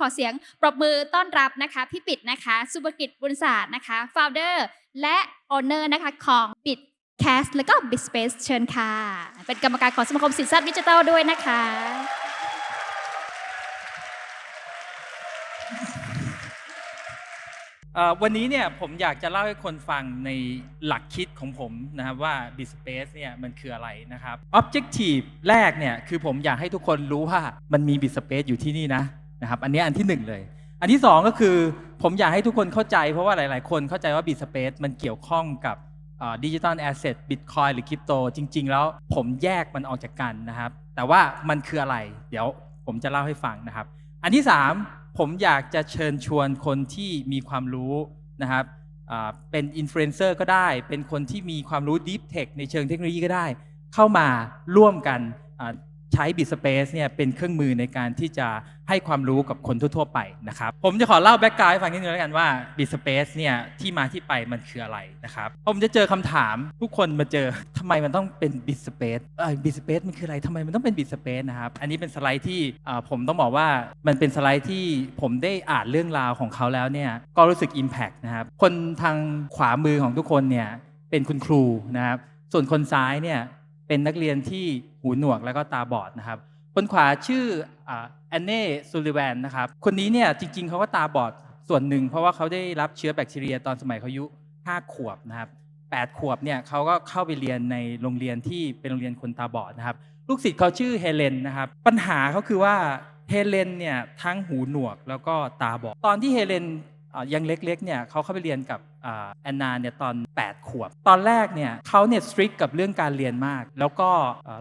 ขอเสียงปรบมือต้อนรับนะคะพี่ปิดนะคะสุภกิจบุญศาสตร์นะคะ founder และ owner นะคะของปิด Cast แล้วก็ Bit Space เชิญค่ะ เป็นกรรมการของสมาคมสินทรัพย์ดิจิทัลด้วยนะคะ วันนี้เนี่ยผมอยากจะเล่าให้คนฟังในหลักคิดของผมนะครับว่า b i Space เนี่ยมันคืออะไรนะครับ Objective แรกเนี่ยคือผมอยากให้ทุกคนรู้ว่ามันมี b i Space อยู่ที่นี่นะ นะครับอันนี้อันที่หนึ่งเลย อันที่สองก็คือผมอยากให้ทุกคนเข้าใจเพราะว่าหลาย ๆ คนเข้าใจว่า b i t Space มันเกี่ยวข้องกับดิจิตอลแอสเซทบิตคอยหรือคริปโตจริง ๆ แล้วผมแยกมันออกจากกันนะครับ แต่ว่ามันคืออะไร เดี๋ยวผมจะเล่าให้ฟังนะครับ อันที่ 3 ผมอยากจะเชิญชวนคนที่มีความรู้นะครับเป็นอินฟลูเอนเซอร์ก็ได้ เป็นคนที่มีความรู้ Deep Tech ในเชิงเทคโนโลยีก็ได้ เข้ามาร่วมกัน ใช้ BitSpace เนี่ยเป็นเครื่องมือในการที่จะให้ความรู้กับคนทั่ว ๆ ไปนะครับ ผมจะขอเล่าแบ็กกราวด์ให้ฟังนิดนึงแล้วกันว่า BitSpace เนี่ยที่มาที่ไปมันคืออะไรนะครับ ผมจะเจอคำถามทุกคนมาเจอทำไมมันต้องเป็น BitSpace เออ BitSpace มันคืออะไรทำไมมันต้องเป็น BitSpace นะครับ อันนี้เป็นสไลด์ที่อ่าผมต้องบอกว่ามันเป็นสไลด์ที่ผมได้อ่านเรื่องราวของเขาแล้วเนี่ยก็รู้สึก Impact นะครับคนทางขวามือของทุกคนเนี่ยเป็นคุณครูนะครับส่วนคนซ้ายเนี่ย เป็นนักเรียนที่หูหนวกแล้วก็ตาบอดนะครับ คนขวาชื่อแอนเน่ซูลิแวนนะครับ คนนี้เนี่ยจริง ๆเขาก็ตาบอดส่วนหนึ่ง เพราะว่าเขาได้รับเชื้อแบคทีเรียตอนสมัยเขาอายุ5ขวบนะครับ8ขวบเนี่ยเขาก็เข้าไปเรียนในโรงเรียนที่เป็นโรงเรียนคนตาบอดนะครับ ลูกศิษย์เขาชื่อเฮเลนนะครับ ปัญหาเขาคือว่าเฮเลนเนี่ยทั้งหูหนวกแล้วก็ตาบอด ตอนที่เฮเลน ยังเล็กๆเนี่ยเขาเข้าไปเรียนกับแอนนาเนี่ยตอน 8 ขวบ ตอนแรกเนี่ยเขาเนี่ยสตริกกับเรื่องการเรียนมาก แล้วก็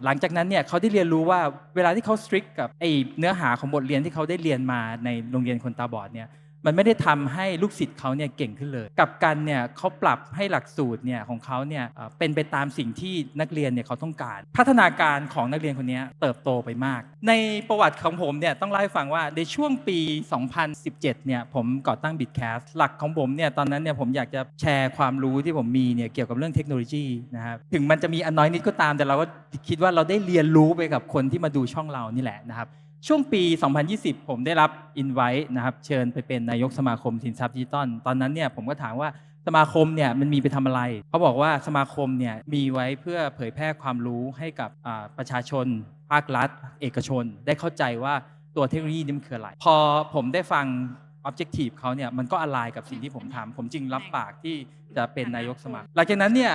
หลังจากนั้นเนี่ยเขาได้เรียนรู้ว่าเวลาที่เขาสตริกกับไอเนื้อหาของบทเรียนที่เขาได้เรียนมาในโรงเรียนคนตาบอดเนี่ย มันไม่ได้ทำให้ลูกศิษย์เขาเนี่ยเก่งขึ้นเลย กับกันเนี่ยเขาปรับให้หลักสูตรเนี่ยของเขาเนี่ยเอ่อเป็นไปตามสิ่งที่นักเรียนเนี่ยเขาต้องการ พัฒนาการของนักเรียนคนนี้เติบโตไปมาก ในประวัติของผมเนี่ยต้องเล่าให้ฟังว่าในช่วงปี 2017 เนี่ยผมก่อตั้ง Bitcast หลักของผมเนี่ยตอนนั้นเนี่ยผมอยากจะแชร์ความรู้ที่ผมมีเนี่ยเกี่ยวกับเรื่องเทคโนโลยีนะครับถึงมันจะมีอันน้อยนิดก็ตามแต่เราก็คิดว่าเราได้เรียนรู้ไปกับคนที่มาดูช่องเรานี่แหละนะครับ ช่วงปี 2020 ผมได้รับอินไว้นะครับเชิญไปเป็นนายกสมาคมสินทรัพย์ดิจิตอลตอนนั้นเนี่ยผมก็ถามว่าสมาคมเนี่ยมันมีไปทำอะไรเขาบอกว่าสมาคมเนี่ยมีไว้เพื่อเผยแพร่ความรู้ให้กับประชาชน ภาครัฐ เอกชน ได้เข้าใจว่าตัวเทคโนโลยีนี่มันคืออะไร พอผมได้ฟัง Objective เขาเนี่ยมันก็อะไรกับสิ่งที่ผมทำผมจึงรับปากที่จะเป็นนายกสมาคมหลังจากนั้นเนี่ย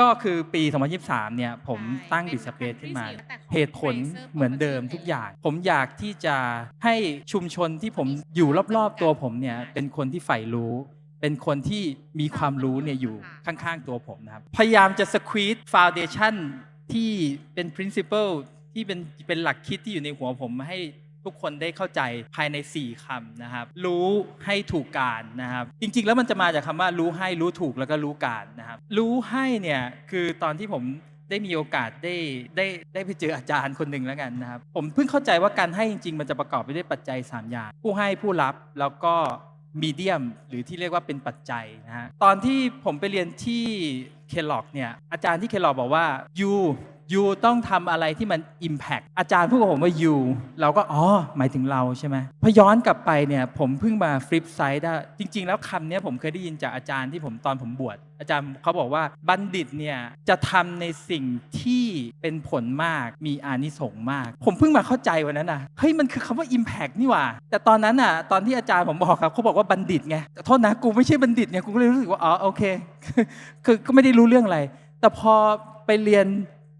ก็คือปี 2023 เนี่ยผมตั้งบิสเปซขึ้นมา เหตุผลเหมือนเดิมทุกอย่าง ผมอยากที่จะให้ชุมชนที่ผมอยู่รอบๆตัวผมเนี่ยเป็นคนที่ใฝ่รู้ เป็นคนที่มีความรู้เนี่ยอยู่ข้างๆตัวผมนะครับ พยายามจะสควีตฟ u n เดชันที่เป็น principle ที่เป็นเป็นหลักคิดที่อยู่ในหัวผมมาให้ ทุกคนได้เข้าใจภายใน 4คำนะครับ รู้ให้ถูกการนะครับ จริงๆ แล้วมันจะมาจากคำว่ารู้ให้รู้ถูกแล้วก็รู้การนะครับ รู้ให้เนี่ยคือตอนที่ผมได้มีโอกาสได้ได้ได้ไปเจออาจารย์คนหนึ่งแล้วกันนะครับ ผมเพิ่งเข้าใจว่าการให้จริง ๆ มันจะประกอบไปด้วยปัจจัย 3 อย่าง ผู้ให้ผู้รับแล้วก็มีเดียมหรือที่เรียกว่าเป็นปัจจัยนะฮะตอนที่ผมไปเรียนที่เคลล็อกเนี่ยอาจารย์ที่เคลล็อกบอกว่ายู ยูต้องทำอะไรที่มัน Impact อาจารย์พูดกับผมว่ายูเราก็อ๋อหมายถึงเราใช่ไหมพอย้อนกลับไปเนี่ยผมเพิ่งมาฟลิปไซด์ได้จริง ๆ แล้วคำนี้ผมเคยได้ยินจากอาจารย์ที่ผมตอนผมบวชอาจารย์เขาบอกว่าบัณฑิตเนี่ยจะทำในสิ่งที่เป็นผลมากมีอานิสงส์มาก ผมเพิ่งมาเข้าใจวันนั้นนะเฮ้ยมันคือคำว่า Impact นี่หว่า แต่ตอนนั้นอะตอนที่อาจารย์ผมบอกครับเขาบอกว่าบัณฑิตไงโทษนะกูไม่ใช่บัณฑิตไงกูก็เลยรู้สึกว่าอ๋อโอเคคือก็ไม่ได้รู้เรื่องอะไร แต่พอไปเรียน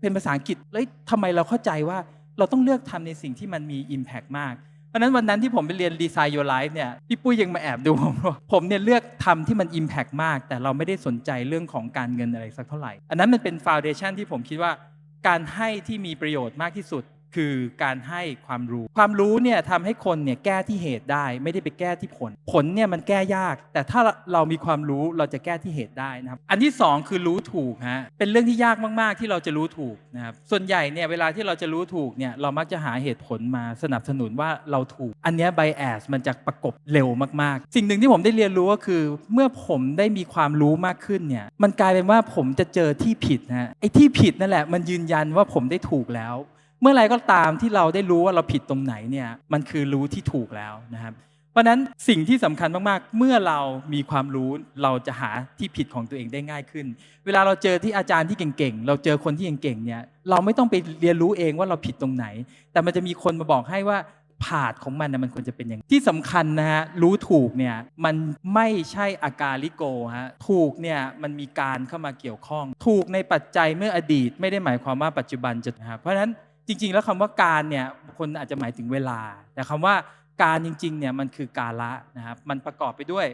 เป็นภาษาอังกฤษแล้วทำไมเราเข้าใจว่าเราต้องเลือกทำในสิ่งที่มันมี Impact มากเพราะนั้นวันนั้นที่ผมไปเรียนดีไซน์ Your Life เนี่ยพี่ปุ้ยยังมาแอบดูผมผมเนี่ยเลือกทำที่มัน Impact มาก แต่เราไม่ได้สนใจเรื่องของการเงินอะไรสักเท่าไหร่ อันนั้นมันเป็นฟาวเดชันที่ผมคิดว่าการให้ที่มีประโยชน์มากที่สุด คือการให้ความรู้ ความรู้เนี่ยทำให้คนเนี่ยแก้ที่เหตุได้ไม่ได้ไปแก้ที่ผล ผลเนี่ยมันแก้ยาก แต่ถ้าเรามีความรู้เราจะแก้ที่เหตุได้นะครับ อันที่สองคือรู้ถูกฮะเป็นเรื่องที่ยากมาก ๆ ที่เราจะรู้ถูกนะครับส่วนใหญ่เนี่ยเวลาที่เราจะรู้ถูกเนี่ยเรามักจะหาเหตุผลมาสนับสนุนว่าเราถูก อันนี้ไบแอสมันจะประกบเร็วมากๆ สิ่งหนึ่งที่ผมได้เรียนรู้ก็คือ เมื่อผมได้มีความรู้มากขึ้นเนี่ยมันกลายเป็นว่าผมจะเจอที่ผิดนะฮะไอ้ที่ผิดนั่นแหละมันยืนยันว่าผมได้ถูกแล้ว เมื่อไรก็ตามที่เราได้รู้ว่าเราผิดตรงไหนเนี่ยมันคือรู้ที่ถูกแล้วนะครับ เพราะนั้นสิ่งที่สำคัญมากๆ เมื่อเรามีความรู้เราจะหาที่ผิดของตัวเองได้ง่ายขึ้น เวลาเราเจอที่อาจารย์ที่เก่งๆ เราเจอคนที่เก่งๆเนี่ยเราไม่ต้องไปเรียนรู้เองว่าเราผิดตรงไหน แต่มันจะมีคนมาบอกให้ว่าผาดของมันนะมันควรจะเป็นอย่างที่สำคัญนะฮะรู้ถูกเนี่ยมันไม่ใช่อาการลิโกฮะถูกเนี่ยมันมีการเข้ามาเกี่ยวข้อง ถูกในปัจจัยเมื่ออดีต ไม่ได้หมายความว่าปัจจุบันจะนะครับเพราะฉะนั้น จริง ๆ แล้วคำว่าการเนี่ยคนอาจจะหมายถึงเวลา แต่คำว่าการจริงๆเนี่ยมันคือกาละนะครับมันประกอบไปด้วย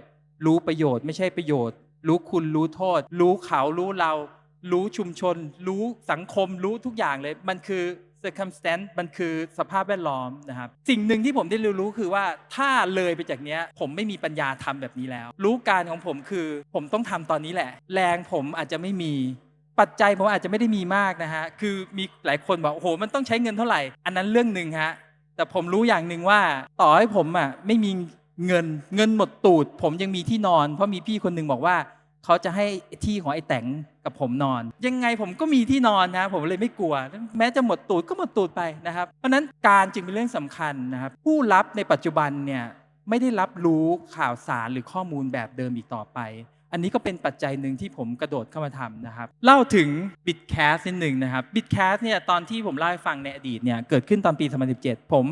รู้ประโยชน์ไม่ใช่ประโยชน์ รู้คุณรู้โทษ รู้เขารู้เรา รู้ชุมชน รู้สังคม รู้ทุกอย่างเลย มันคือ circumstance มันคือสภาพแวดล้อมนะครับ สิ่งหนึ่งที่ผมได้เรียนรู้คือว่าถ้าเลยไปจากเนี้ยผมไม่มีปัญญาทำแบบนี้แล้ว รู้การของผมคือ ผมต้องทำตอนนี้แหละ แรงผมอาจจะไม่มี ปัจจัยผมอาจจะไม่ได้มีมากนะฮะ คือมีหลายคนบอกโอ้โห มันต้องใช้เงินเท่าไหร่ อันนั้นเรื่องหนึ่งฮะ แต่ผมรู้อย่างหนึ่งว่าต่อให้ผมอะไม่มีเงินเงินหมดตูด ผมยังมีที่นอน เพราะมีพี่คนหนึ่งบอกว่าเขาจะให้ที่ของไอ้แตงกับผมนอน ยังไงผมก็มีที่นอนนะผมเลยไม่กลัว แม้จะหมดตูดก็หมดตูดไปนะครับ เพราะฉะนั้นการจึงเป็นเรื่องสำคัญนะครับ ผู้รับในปัจจุบันเนี่ยไม่ได้รับรู้ข่าวสารหรือข้อมูลแบบเดิมอีกต่อไป อันนี้ก็เป็นปัจจัยหนึ่งที่ผมกระโดดเข้ามาทำนะครับ เล่าถึง Bitcast นิดหนึ่งนะครับ Bitcast เนี่ยตอนที่ผมเล่าให้ฟังในอดีตเนี่ยเกิดขึ้นตอนปี 2017 ผม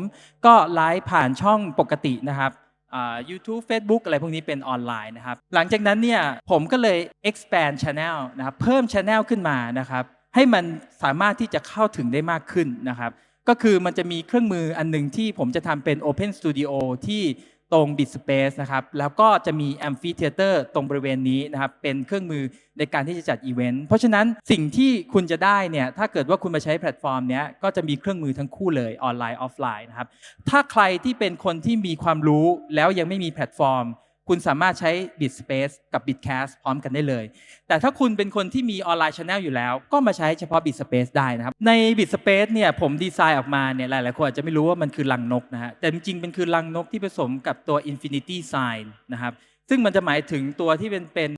ก็ไลฟ์ผ่านช่องปกตินะครับอ่า YouTube Facebook อะไรพวกนี้เป็นออนไลน์นะครับ หลังจากนั้นเนี่ยผมก็เลย expand channel นะครับเพิ่ม channel ขึ้นมานะครับ ให้มันสามารถที่จะเข้าถึงได้มากขึ้นนะครับ ก็คือมันจะมีเครื่องมืออันหนึ่งที่ผมจะทำเป็น Open Studio ที่ ตรง Bit Space นะครับ แล้วก็จะมี Amphitheater ตรงบริเวณนี้นะครับ เป็นเครื่องมือในการที่จะจัดอีเวนต์ เพราะฉะนั้นสิ่งที่คุณจะได้เนี่ย ถ้าเกิดว่าคุณมาใช้แพลตฟอร์มเนี้ย ก็จะมีเครื่องมือทั้งคู่เลยออนไลน์ออฟไลน์นะครับ ถ้าใครที่เป็นคนที่มีความรู้แล้วยังไม่มีแพลตฟอร์ม คุณสามารถใช้ Bitspace กับ Bitcast พร้อมกันได้เลย แต่ถ้าคุณเป็นคนที่มีออนไลน์ช anel อยู่แล้ว ก็มาใช้เฉพาะ Bitspace ได้นะครับ ใน Bitspace เนี่ยผมดีไซน์ออกมาเนี่ยหลายๆคนอาจจะไม่รู้ว่ามันคือลังนกนะฮะ แต่จริงๆเป็นคือลังนกที่ผสมกับตัว Infinity Sign นะครับ ซึ่งมันจะหมายถึงตัวที่เป็นเป็น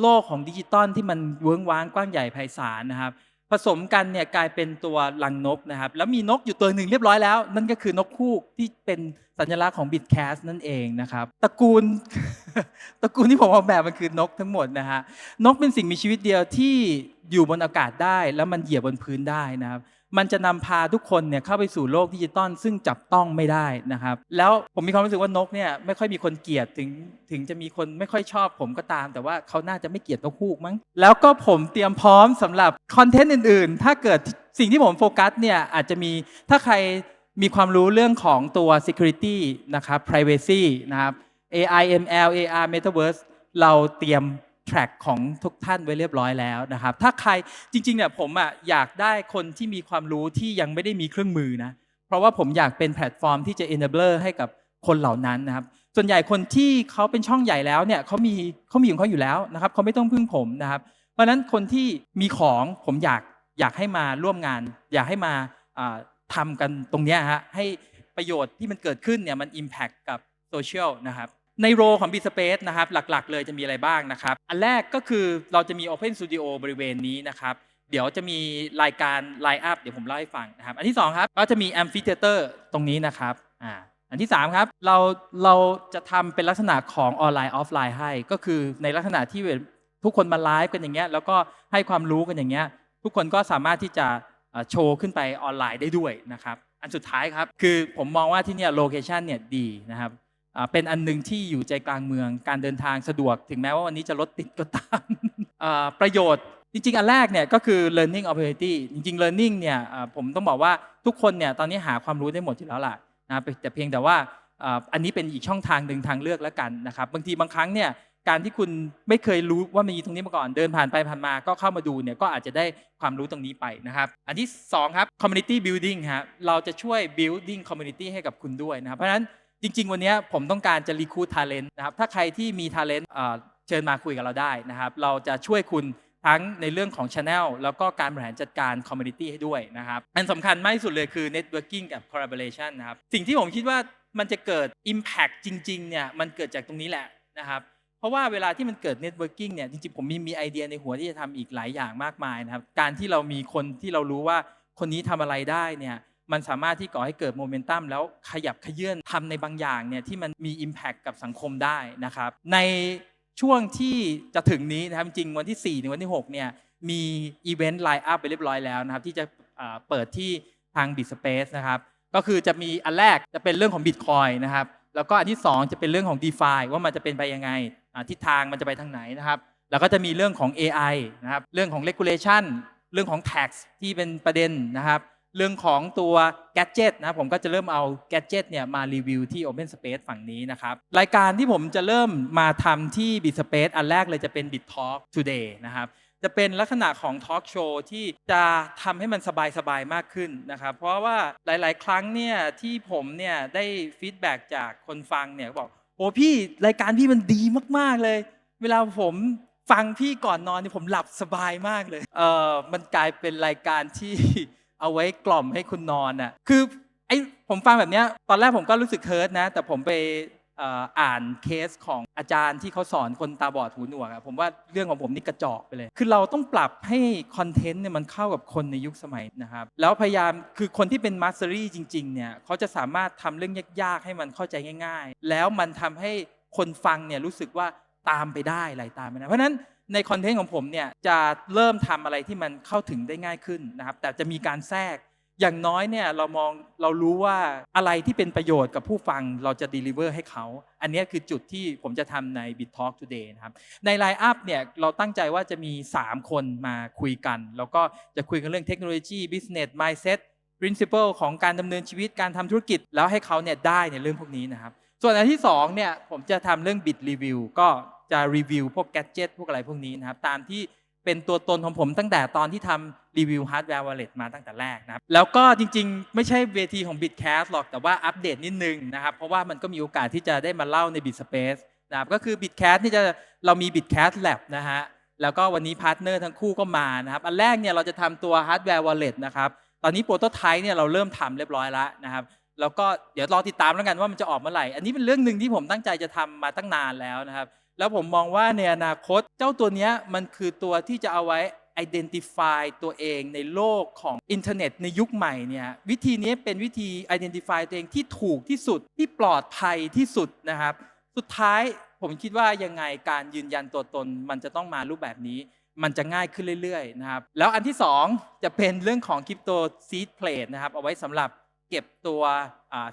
โลกของดิจิตอลที่มันเวิ้งว้างกว้างใหญ่ไพศาลนะครับ ผสมกันเนี่ยกลายเป็นตัวลังนกนะครับ แล้วมีนกอยู่ตัวหนึ่งเรียบร้อยแล้ว นั่นก็คือนกคู่ที่เป็นสัญลักษณ์ของบิดแคสนั่นเองนะครับตระกูลตระกูลที่ผมออกแบบมันคือนกทั้งหมดนะฮะนกเป็นสิ่งมีชีวิตเดียวที่อยู่บนอากาศได้ แล้วมันเหยียบบนพื้นได้นะครับ มันจะนำพาทุกคนเนี่ยเข้าไปสู่โลกดิจิตอลซึ่งจับต้องไม่ได้นะครับ แล้วผมมีความรู้สึกว่านกเนี่ยไม่ค่อยมีคนเกลียดถึงถึงจะมีคนไม่ค่อยชอบผมก็ตาม แต่ว่าเขาน่าจะไม่เกลียดนกฮูกมั้งแล้วก็ผมเตรียมพร้อมสำหรับคอนเทนต์อื่นๆ ถ้าเกิดสิ่งที่ผมโฟกัสเนี่ยอาจจะมีถ้าใครมีความรู้เรื่องของตัว security นะครับ privacy นะครับ AI ML AR Metaverse เราเตรียม track ของทุกท่านไว้เรียบร้อยแล้วนะครับ ถ้าใครจริงๆเนี่ยผมอะอยากได้คนที่มีความรู้ที่ยังไม่ได้มีเครื่องมือนะเพราะว่าผมอยากเป็นแพลตฟอร์มที่จะ enabler ให้กับคนเหล่านั้นนะครับ ส่วนใหญ่คนที่เขาเป็นช่องใหญ่แล้วเนี่ยเขามีเขามีของเขาอยู่แล้วนะครับเขาไม่ต้องพึ่งผมนะครับ เพราะฉะนั้นคนที่มีของผมอยากอยากให้มาร่วมงาน อยากให้มาอ่าทำกันตรงนี้ฮะให้ประโยชน์ที่มันเกิดขึ้นเนี่ยมัน impact กับโซเชียลนะครับ ในโรของ b ีสเปซนะครับหลักๆ เลยจะมีอะไรบ้างนะครับ อันแรกก็คือเราจะมี Open Studio บริเวณนี้นะครับเดี๋ยวจะมีรายการไลน์อัพเดี๋ยวผมเล่าให้ฟังนะครับ อันที่2ครับก็จะมี Amphitheater ตรงนี้นะครับอ่าอันที่3ครับเราเราจะทำเป็นลักษณะของออนไลน์ออฟไลน์ให้ ก็คือในลักษณะที่ทุกคนมาไลฟ์กันอย่างเงี้ยแล้วก็ให้ความรู้กันอย่างเงี้ยทุกคนก็สามารถที่จะโชว์ขึ้นไปออนไลน์ได้ด้วยนะครับอันสุดท้ายครับคือผมมองว่าที่เนี่ยโลเคชันเนี่ยดีนะครับ เป็นอันหนึ่งที่อยู่ใจกลางเมือง การเดินทางสะดวก ถึงแม้ว่าวันนี้จะรถติดก็ตามประโยชน์จริงๆ อันแรกเนี่ยก็คือ learning opportunity จริงๆ learning เนี่ยผมต้องบอกว่าทุกคนเนี่ยตอนนี้หาความรู้ได้หมดอยู่แล้วล่ะนะแต่เพียงแต่ว่าอันนี้เป็นอีกช่องทางหนึ่งทางเลือกแล้วกันนะครับบางทีบางครั้งเนี่ยการที่คุณไม่เคยรู้ว่ามีตรงนี้มาก่อนเดินผ่านไปผ่านมาก็เข้ามาดูเนี่ยก็อาจจะได้ความรู้ตรงนี้ไปนะครับ อันที่สองครับ community building ฮะเราจะช่วย building community ให้กับคุณด้วยนะครับเพราะฉะนั้น จริง ๆ วันนี้ผมต้องการจะรีคู t ท a เลน t นะครับถ้าใครที่มี t าเลน t เชิญมาคุยกับเราได้นะครับ เราจะช่วยคุณทั้งในเรื่องของ Channel แล้วก็การบริหารจัดการ Community ให้ด้วยนะครับ อันสำคัญมากที่สุดเลยคือ Networking กับ Collaboration นะครับ สิ่งที่ผมคิดว่ามันจะเกิด Impact จริงๆเนี่ยมันเกิดจากตรงนี้แหละนะครับ เพราะว่าเวลาที่มันเกิด Networking เนี่ยจริงๆ ผมมีมีไอเดียในหัวที่จะทำอีกหลายอย่างมากมายนะครับ การที่เรามีคนที่เรารู้ว่าคนนี้ทำอะไรได้เนี่ย มันสามารถที่ก่อให้เกิดโมเมนตัมแล้วขยับขยื่นทำในบางอย่างเนี่ยที่มันมี Impact กับสังคมได้นะครับ ในช่วงที่จะถึงนี้นะครับจริงวันที่ 4 ถึงวันที่ 6 เนี่ยมีอีเวนต์ไลน์อัพไปเรียบร้อยแล้วนะครับที่จะเปิดที่ทาง BitSpace นะครับก็คือจะมีอันแรกจะเป็นเรื่องของ Bitcoin นะครับแล้วก็อันที่ 2 จะเป็นเรื่องของ DeFi ว่ามันจะเป็นไปยังไงทิศทางมันจะไปทางไหนนะครับ แล้วก็จะมีเรื่องของ AI นะครับเรื่องของ regulation เรื่องของ tax ที่เป็นประเด็นนะครับ เรื่องของตัว gadget นะผมก็จะเริ่มเอา gadget เนี่ยมารีวิวที่ Open Space ฝั่งนี้นะครับ รายการที่ผมจะเริ่มมาทำที่ Bit Space อันแรกเลยจะเป็น Bit Talk Today นะครับจะเป็นลักษณะของทอล์กโชว์ที่จะทำให้มันสบาย ๆ มากขึ้นนะครับ เพราะว่าหลาย ๆ ครั้งเนี่ยที่ผมเนี่ยได้ฟีดแบ็กจากคนฟังเนี่ยบอกโอ้พี่รายการพี่มันดีมากๆเลย เวลาผมฟังพี่ก่อนนอนนี่ผมหลับสบายมากเลยเออมันกลายเป็นรายการที่ เอาไว้กล่อมให้คุณนอนอะคือไอผมฟังแบบเนี้ยตอนแรกผมก็รู้สึกเฮิร์ตนะ แต่ผมไปอ่ออ่านเคสของอาจารย์ที่เขาสอนคนตาบอดหูหนวกอะผมว่าเรื่องของผมนี่กระจอกไปเลย คือเราต้องปรับให้คอนเทนต์เนี่ยมันเข้ากับคนในยุคสมัยนะครับ แล้วพยายามคือคนที่เป็นมาสเตอรี่จริงๆเนี่ยเขาจะสามารถทำเรื่องยากๆ ให้มันเข้าใจง่าย ๆ แล้วมันทำให้คนฟังเนี่ยรู้สึกว่าตามไปได้ไหลตามไปได้เพราะนั้น ในคอนเทนต์ของผมเนี่ยจะเริ่มทำอะไรที่มันเข้าถึงได้ง่ายขึ้นนะครับ แต่จะมีการแทรกอย่างน้อยเนี่ยเรามองเรารู้ว่าอะไรที่เป็นประโยชน์กับผู้ฟังเราจะ deliver ให้เขา อันนี้คือจุดที่ผมจะทำใน Bit Talk Today นะครับในไลน์อัพเนี่ยเราตั้งใจว่าจะมี 3 คนมาคุยกัน แล้วก็จะคุยกันเรื่องเทคโนโลยี business mindset principle ของการดำเนินชีวิตการทำธุรกิจ แล้วให้เขาเนี่ยได้ในเรื่องพวกนี้นะครับ ส่วนอันที่2เนี่ยผมจะทำเรื่อง Bit Review ก็ จะรีวิวพวก gadget พวกอะไรพวกนี้นะครับ ตามที่เป็นตัวตนของผมตั้งแต่ตอนที่ทำรีวิวฮาร์ดแวร์วอลเล็ตมาตั้งแต่แรกนะครับแล้วก็จริงๆ ไม่ใช่เวทีของ Bitcast หรอกแต่ว่าอัปเดตนิดนึงนะครับ เพราะว่ามันก็มีโอกาสที่จะได้มาเล่าใน BitSpace นะครับก็คือ Bitcast นี่จะเรามี Bitcast Lab นะฮะแล้วก็วันนี้พาร์ทเนอร์ทั้งคู่ก็มานะครับอันแรกเนี่ยเราจะทำตัวฮาร์ดแวร์วอลเล็ตนะครับตอนนี้โปรโตไทป์เนี่ยเราเริ่มทำเรียบร้อยแล้วนะครับแล้วก็เดี๋ยวรอติดตามแล้วกันว่ามันจะออกเมื่อไหร่ อันนี้เป็นเรื่องหนึ่งที่ผมตั้งใจจะทำมาตั้งนานแล้วนะครับ แล้วผมมองว่าในอนาคตเจ้าตัวนี้มันคือตัวที่จะเอาไว้ identify ตัวเองในโลกของอินเทอร์เน็ตในยุคใหม่เนี่ยวิธีนี้เป็นวิธี identify ตัวเองที่ถูกที่สุดที่ปลอดภัยที่สุดนะครับ สุดท้ายผมคิดว่ายังไงการยืนยันตัวตน มันจะต้องมารูปแบบนี้ มันจะง่ายขึ้นเรื่อยๆนะครับแล้วอันที่ 2 จะเป็นเรื่องของคริปโตซีดเพลทนะครับเอาไว้สำหรับ เก็บตัว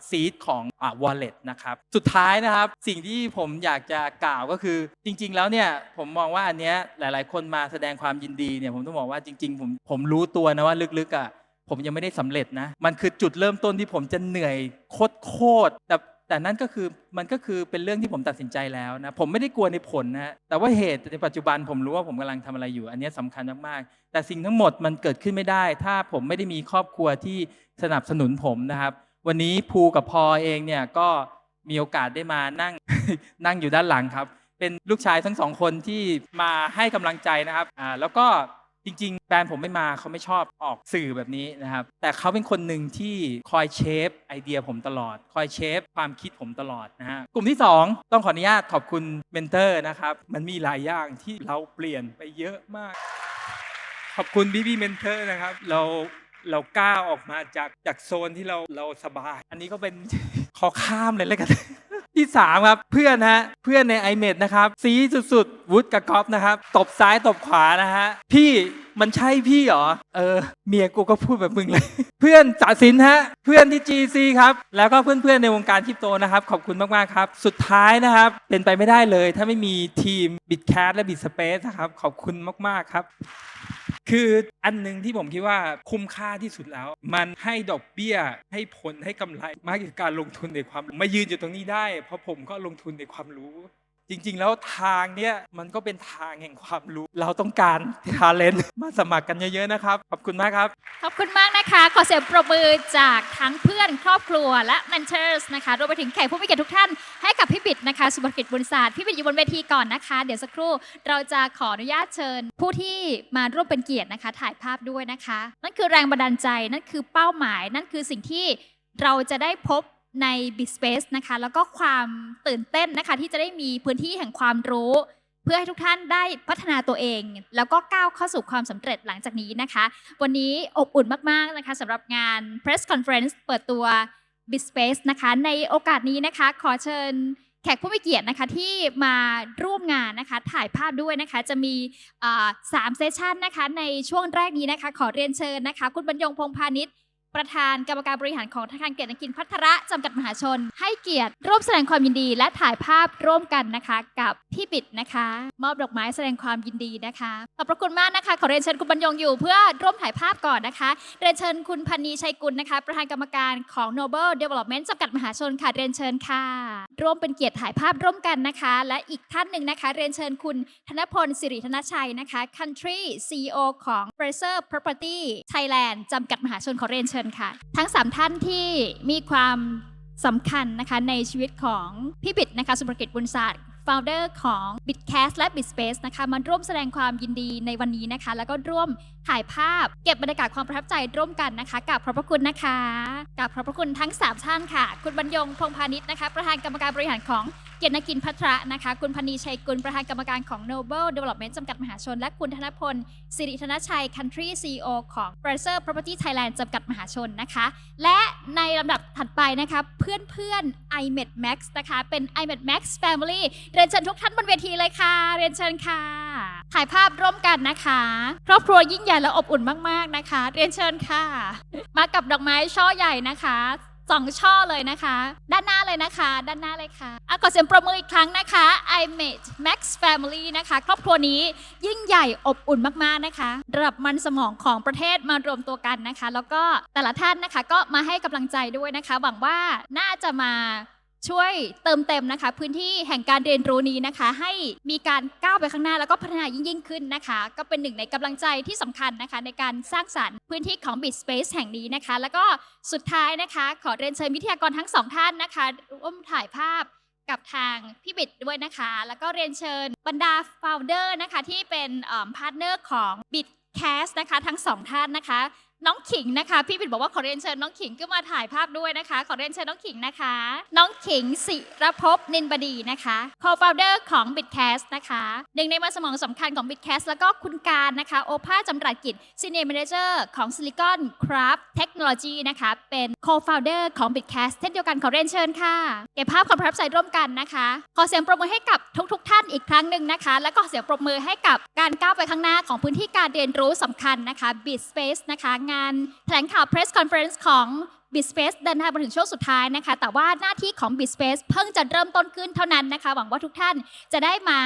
ซีดของวอลเล็ตนะครับ สุดท้ายนะครับสิ่งที่ผมอยากจะกล่าวก็คือ จริง ๆ แล้วเนี่ยผมมองว่าอันเนี้ยหลาย ๆ คนมาแสดงความยินดีเนี่ยผมต้องบอกว่าจริง ๆ ผมผมรู้ตัวนะว่าลึกๆอะผมยังไม่ได้สำเร็จนะ มันคือจุดเริ่มต้นที่ผมจะเหนื่อยโคตรๆแต่ แต่นั่นก็คือมันก็คือเป็นเรื่องที่ผมตัดสินใจแล้วนะผมไม่ได้กลัวในผลนะแต่ว่าเหตุในปัจจุบันผมรู้ว่าผมกำลังทำอะไรอยู่ อันนี้สำคัญมากๆแต่สิ่งทั้งหมดมันเกิดขึ้นไม่ได้ ถ้าผมไม่ได้มีครอบครัวที่สนับสนุนผมนะครับ วันนี้ภูกับพอเองเนี่ยก็มีโอกาสได้มานั่งนั่งอยู่ด้านหลังครับ เป็นลูกชายทั้งสองคนที่มาให้กำลังใจนะครับอ่าแล้วก็ จริง ๆแฟนผมไม่มาเขาไม่ชอบออกสื่อแบบนี้นะครับ แต่เขาเป็นคนหนึ่งที่คอยเชฟไอเดียผมตลอด คอยเชฟความคิดผมตลอดนะฮะกลุ่มที่ 2 ต้องขออนุญาตขอบคุณเมนเทอร์นะครับ มันมีหลายอย่างที่เราเปลี่ยนไปเยอะมาก ขอบคุณพี่พี่เมนเทอร์นะครับ เราเราก้าวออกมาจากจากโซนที่เราเราสบาย อันนี้ก็เป็นขอข้ามเลยแล้วกัน ที่สามครับ เพื่อนฮะเพื่อนใน i m e d นะครับ ซีสุดๆ วุฒกับก๊อฟนะครับ ตบซ้ายตบขวานะฮะ พี่มันใช่พี่เหรอ เออ เมียกูก็พูดแบบมึงเลย เพื่อนจ่าสินฮะ เพื่อนที่ GC ครับ แล้วก็เพื่อนๆในวงการคริปโตนะครับ ขอบคุณมากๆครับ สุดท้ายนะครับ เป็นไปไม่ได้เลย ถ้าไม่มีทีม Bitcat และ Bitspace นะครับ ขอบคุณมากๆครับ คืออันหนึ่งที่ผมคิดว่าคุ้มค่าที่สุดแล้ว มันให้ดอกเบี้ยให้ผลให้กำไรมากกว่าการลงทุนในความมายืนอยู่ตรงนี้ได้ เพราะผมก็ลงทุนในความรู้ จริงๆ แล้วทางเนี้ยมันก็เป็นทางแห่งความรู้ เราต้องการทาเลนต์มาสมัครกันเยอะๆนะครับ ขอบคุณมากครับ ขอบคุณมากนะคะ ขอเสียงปรบมือจากทั้งเพื่อนครอบครัวและ mentors นะคะรวมไปถึงแขกผู้มีเกียรติทุกท่านให้กับพี่บิดนะคะ สุภกิจบุญศาสตร์พี่บิดอยู่บนเวทีก่อนนะคะ เดี๋ยวสักครู่เราจะขออนุญาตเชิญ ผู้ที่มาร่วมเป็นเกียรตินะคะ ถ่ายภาพด้วยนะคะ นั่นคือแรงบันดาลใจนั่นคือเป้าหมาย นั่นคือสิ่งที่เราจะได้พบ ใน Big Space นะคะ แล้วก็ความตื่นเต้นนะคะ ที่จะได้มีพื้นที่แห่งความรู้ เพื่อให้ทุกท่านได้พัฒนาตัวเอง แล้วก็ก้าวเข้าสู่ความสำเร็จหลังจากนี้นะคะ วันนี้อบอุ่นมาก ๆ นะคะสำหรับงาน Press Conference เปิดตัว b i t Space นะคะ ในโอกาสนี้นะคะ ขอเชิญแขกผู้มีเกียรตินะคะที่มาร่วมงานนะคะถ่ายภาพด้วยนะคะ จะมีสามเซสชันนะคะในช่วงแรกนี้นะคะ ขอเรียนเชิญนะคะ คุณบรรยงพงพาณิชย์ ประธานกรรมการบริหารของธนาคารเกียรตินกินพัทระจำกัดมหาชน ให้เกียรติร่วมแสดงความยินดี และถ่ายภาพร่วมกันนะคะ กับพี่ปิดนะคะ มอบดอกไม้แสดงความยินดีนะคะขอบพระคุณมากนะคะขอเรียนเชิญคุณบรรยงอยู่ เพื่อร่วมถ่ายภาพก่อนนะคะ เรียนเชิญคุณพันนีชัยกุลนะคะ ประธานกรรมการของ Noble Development จำกัดมหาชนค่ะเรียนเชิญค่ะ ร่วมเป็นเกียรติถ่ายภาพร่วมกันนะคะ และอีกท่านหนึ่งนะคะ เรียนเชิญคุณธนพลสิริธนชัยนะคะ Country CEO ของ Fraser Property Thailand จำกัดมหาชนขอเรียนเชิญค่ะ ทั้ง 3 ท่านที่มีความ สำคัญนะคะในชีวิตของพี่บิดนะคะสุภกิจบุญศาสตร์ฟาวเดอร์ของ Bitcast และ Bitspace นะคะมาร่วมแสดงความยินดีในวันนี้นะคะ แล้วก็ร่วม ถ่ายภาพ เก็บบรรยากาศความประทับใจร่วมกันนะคะกับขอบพระคุณนะคะกับขอบพระคุณทั้ง 3 ท่านค่ะ คุณบรรยงพงพาณิชย์นะคะ ประธานกรรมการบริหารของเกียรตินกินพัทระนะคะ คุณพนีชัยกุลประธานกรรมการของ Noble Development จำกัดมหาชน และคุณธนพลสิริธนชัย Country CEO ของ Fraser Property Thailand จำกัดมหาชนนะคะ และในลำดับถัดไปนะคะเพื่อนเพื่อนๆ iMed Max นะคะ เป็น iMed Max Family เรียนเชิญทุกท่านบนเวทีเลยค่ะ เรียนเชิญค่ะ ถ่ายภาพร่วมกันนะคะ ครอบครัวยิ่งใหญ่และอบอุ่นมากๆนะคะ เรียนเชิญค่ะ มากับดอกไม้ช่อใหญ่นะคะสองช่อเลยนะคะ ด้านหน้าเลยนะคะ ด้านหน้าเลยค่ะอะขอเสียงประมืออีกครั้งนะคะ iMate Max Family นะคะ ครอบครัวนี้ยิ่งใหญ่อบอุ่นมากๆนะคะระดับมันสมองของประเทศมารวมตัวกันนะคะ แล้วก็แต่ละท่านนะคะก็มาให้กำลังใจด้วยนะคะ หวังว่าน่าจะมา ช่วยเติมเต็มนะคะ พื้นที่แห่งการเรียนรู้นี้นะคะ ให้มีการก้าวไปข้างหน้าแล้วก็พัฒนายิ่งยิ่งขึ้นนะคะ ก็เป็นหนึ่งในกำลังใจที่สำคัญนะคะ ในการสร้างสรรค์พื้นที่ของ Bit Space แห่งนี้นะคะ แล้วก็สุดท้ายนะคะ ขอเรียนเชิญวิทยากรทั้งสองท่านนะคะร่วมถ่ายภาพกับทางพี่บิดด้วยนะคะ แล้วก็เรียนเชิญบรรดา f o u เดอร์นะคะที่เป็นพาร์ทเนอร์ของ Bitcast นะคะทั้งสองท่านนะคะ น้องขิงนะคะ พี่บิดบอกว่าขอเรียนเชิญน้องขิงก็มาถ่ายภาพด้วยนะคะ ขอเรียนเชิญน้องขิงนะคะ น้องขิงศิรภพนินบดีนะคะ co-founder ของ Bitcast นะคะหนึ่งในมันสมองสำคัญของ Bitcast แล้วก็คุณการนะคะโอภาจำรัดกิจ Senior Manager ของ Silicon Craft Technology นะคะ เป็น co-founder ของ Bitcast เช่นเดียวกันขอเรียนเชิญค่ะเก็บภาพความประทับใจร่วมกันนะคะ ขอเสียงปรบมือให้กับทุกๆท่านอีกครั้งหนึ่งนะคะ แล้วก็เสียงปรบมือให้กับการก้าวไปข้างหน้าของพื้นที่การเรียนรู้สำคัญนะคะ Bit Space นะคะงานแถลงข่าว Press Conference ของ Bit Space เดินทางมาถึงช่วงสุดท้ายนะคะ แต่ว่าหน้าที่ของ Bit Space เพิ่งจะเริ่มต้นขึ้นเท่านั้นนะคะ หวังว่าทุกท่านจะได้มา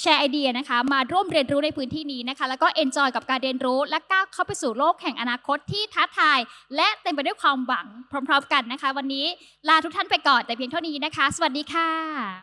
แชร์ไอเดียนะคะ มาร่วมเรียนรู้ในพื้นที่นี้นะคะ แล้วก็ enjoy กับการเรียนรู้ และก้าวเข้าไปสู่โลกแห่งอนาคตที่ท้าทาย และเต็มไปด้วยความหวังพร้อม ๆ กันนะคะ วันนี้ลาทุกท่านไปก่อนแต่เพียงเท่านี้นะคะ สวัสดีค่ะ